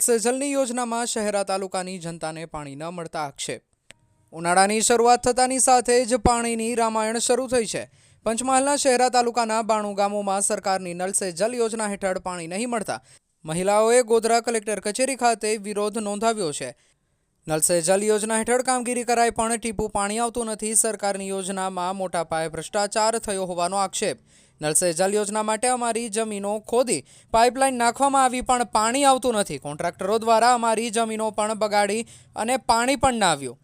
સે જલની યોજનામાં શહેરા તાલુકાની જનતાને પાણી ન મળતા આક્ષેપ. ઉનાળાની શરૂઆત થતાની સાથે જ પાણીની રામાયણ શરૂ થઈ છે. પંચમહાલના શહેરા તાલુકાના બાણું ગામોમાં સરકારની નલ જલ યોજના હેઠળ પાણી નહીં મળતા. મહિલાઓએ ગોધરા કલેક્ટર કચેરી ખાતે વિરોધ નોંધાવ્યો છે. નલસે જલ યોજના હેઠળ કામગીરી કરાય પણ ટીપું પાણી આવતું નથી. સરકારની યોજનામાં મોટા પાયે ભ્રષ્ટાચાર થયો હોવાનો આક્ષેપ. નલ જલ યોજના માટે અમારી જમીનો ખોદી. પાઇપલાઇન નાખવામાં આવી પણ પાણી આવતું નથી. કોન્ટ્રાક્ટરો દ્વારા અમારી જમીનો પણ બગાડી અને પાણી પણ ના આવ્યું.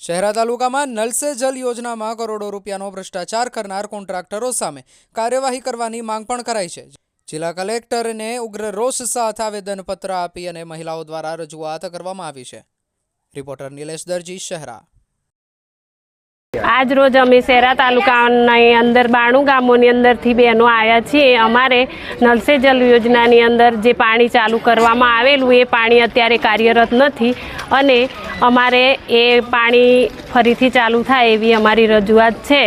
શહેરા તાલુકામાં નલ જલ યોજનામાં કરોડો રૂપિયાનો ભ્રષ્ટાચાર કરનાર કોન્ટ્રાક્ટરો સામે કાર્યવાહી કરવાની માંગ પણ કરાઈ છે. જિલ્લા કલેક્ટરને ઉગ્ર રોષ સાથે આવેદનપત્ર આપી અને મહિલાઓ દ્વારા રજૂઆત કરવામાં આવી છે. રિપોર્ટર નિલેશ દરજી, શહેરા. આજ રોજ અમે શેરા તાલુકાની અંદર બાણું ગામોની અંદરથી બહેનો આવ્યા છીએ. અમારે નલસે જલ યોજનાની અંદર જે પાણી ચાલુ કરવામાં આવેલું, એ પાણી અત્યારે કાર્યરત નથી અને અમારે એ પાણી ફરીથી ચાલુ થાય એવી અમારી રજૂઆત છે.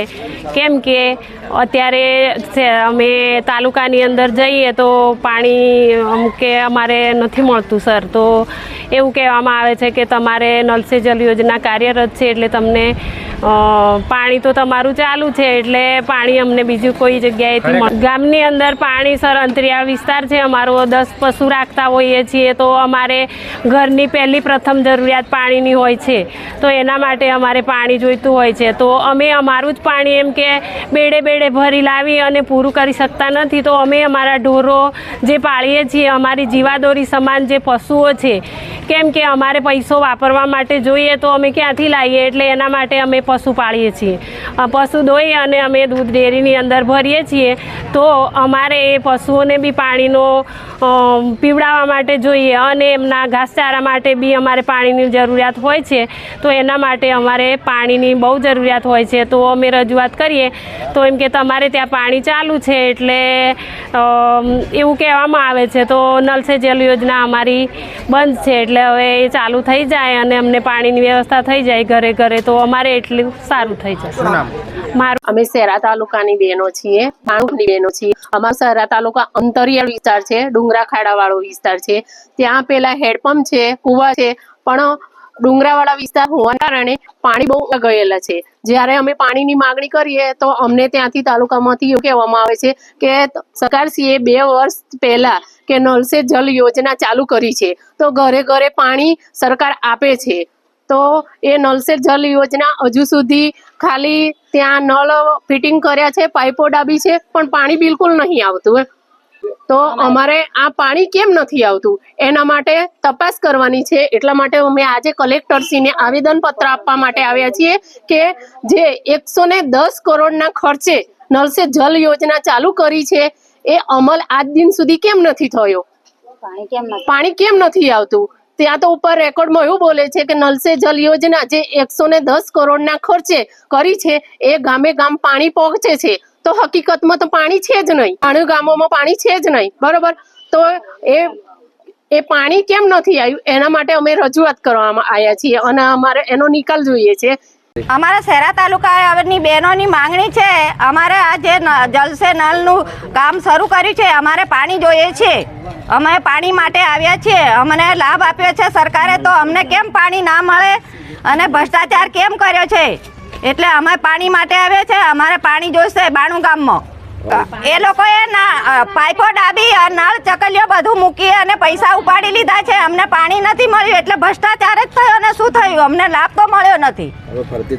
કેમ કે અત્યારે અમે તાલુકાની અંદર જઈએ તો પાણી કે અમારે નથી મળતું, સર. તો એવું કહેવામાં આવે છે કે તમારે નલ સે જલ યોજના કાર્યરત છે એટલે તમને પાણી તો તમારું ચાલુ છે એટલે પાણી અમને બીજું કોઈ જગ્યાએથી ગામની અંદર પાણી સર અંતરિયાળ વિસ્તાર છે અમારો દસ પશુ રાખતા હોઈએ છીએ તો અમારે ઘરની પહેલી પ્રથમ જરૂરિયાત પાણીની હોય છે. તો એના માટે અમારે પાણી જોઈતું હોય છે. તો અમે અમારું જ પાણી એમ કે બેડે બેડે ભરી લાવી અને પૂરું કરી શકતા નથી. તો અમે અમારા ઢોરો જે પાળીએ છીએ અમારી જીવાદોરી સમાન જે પશુઓ છે કેમ કે અમારે પૈસો વાપરવા માટે જોઈએ તો અમે ક્યાંથી લાવીએ? એટલે એના માટે અમે પશુ પાળીએ છીએ. પશુ દોઈ અને અમે દૂધ ડેરીની અંદર ભરીએ છીએ. તો અમારે એ પશુઓને બી પાણીનો પીવડાવવા માટે જોઈએ અને એમના ઘાસચારા માટે બી અમારે પાણીની જરૂરિયાત હોય છે. તો એના માટે અમારે પાણીની બહુ જરૂરિયાત હોય છે. તો અમે રજૂઆત કરીએ. તો એમ કે તમારે ત્યાં પાણી ચાલુ છે એટલે એવું કહેવામાં આવે છે. તો નલ સે જલ યોજના અમારી બંધ છે. એટલે હવે એ ચાલુ થઈ જાય અને અમને પાણીની વ્યવસ્થા થઈ જાય ઘરે ઘરે તો અમારે એટલું સારું થઈ જશે. મારું અમે શહેરા તાલુકાની બહેનો છીએ માણુકની બહેનો છીએ. અમારો શહેરા તાલુકા અંતરિયાળ વિસ્તાર છે ડુંગરા ખાડાવાળો વિસ્તાર છે. ત્યાં પેલા હેડપંપ છે કુવા છે પણ ડુંગરાવાળા વિસ્તાર હોવાના કારણે પાણી બહુ ગયેલા છે. જ્યારે અમે પાણીની માગણી કરીએ તો અમને ત્યાંથી તાલુકામાંથી એવું કહેવામાં આવે છે કે સરકારશ્રીએ બે વર્ષ પહેલા કે નલસે જલ યોજના ચાલુ કરી છે. તો ઘરે ઘરે પાણી સરકાર આપે છે. તો એ સે જલ યોજના હજુ સુધી ખાલી ત્યાં નળ ફિટિંગ કર્યા છે, પાઇપો ડાબી છે, પણ પાણી બિલકુલ નહીં આવતું તો અમારે આ પાણી કેમ નથી આવતું? એના માટે તપાસ કરવાની છે. એટલા માટે અમે આજે કલેક્ટરશ્રીને આવેદનપત્ર આપવા માટે આવ્યા છીએ કે જે એકસો ને દસ કરોડના ખર્ચે નળ સે જલ યોજના ચાલુ કરી છે એ અમલ આજ દિન સુધી કેમ નથી થયો? પાણી કેમ નથી? પાણી કેમ નથી આવતું? ત્યાં તો ઉપર રેકોર્ડમાં એવું બોલે છે કે નલસે જલ યોજના જે એકસો ને દસ કરોડના ખર્ચે કરી છે એ ગામે ગામ પાણી પહોંચે છે. તો હકીકતમાં તો પાણી છે જ નહીં. પાણી ગામોમાં પાણી છે જ નહીં. બરોબર? તો એ એ પાણી કેમ નથી આવ્યું? એના માટે અમે રજૂઆત કરવામાં આવ્યા છીએ અને અમારે એનો નિકાલ જોઈએ છે. અમારા શહેરા તાલુકાની બહેનોની માંગણી છે, અમારે આ જે જલસે નલનું કામ શરૂ કર્યું છે, અમારે પાણી જોઈએ છે. અમે પાણી માટે આવ્યા છીએ. અમને લાભ આપ્યો છે સરકારે, તો અમને કેમ પાણી ના મળે? અને ભ્રષ્ટાચાર કેમ કર્યો છે? એટલે અમે પાણી માટે આવ્યા છે, અમારે પાણી જોઈશે બાણું ગામમાં. એ લોકોએ ના પાઇપો ડાબી નળ ચકલીઓ બધું મૂકી અને પૈસા ઉપાડી લીધા છે. અમને પાણી નથી મળ્યું, એટલે ભ્રષ્ટાચાર જ થયો અને શું થયું? અમને લાભ તો મળ્યો નથી.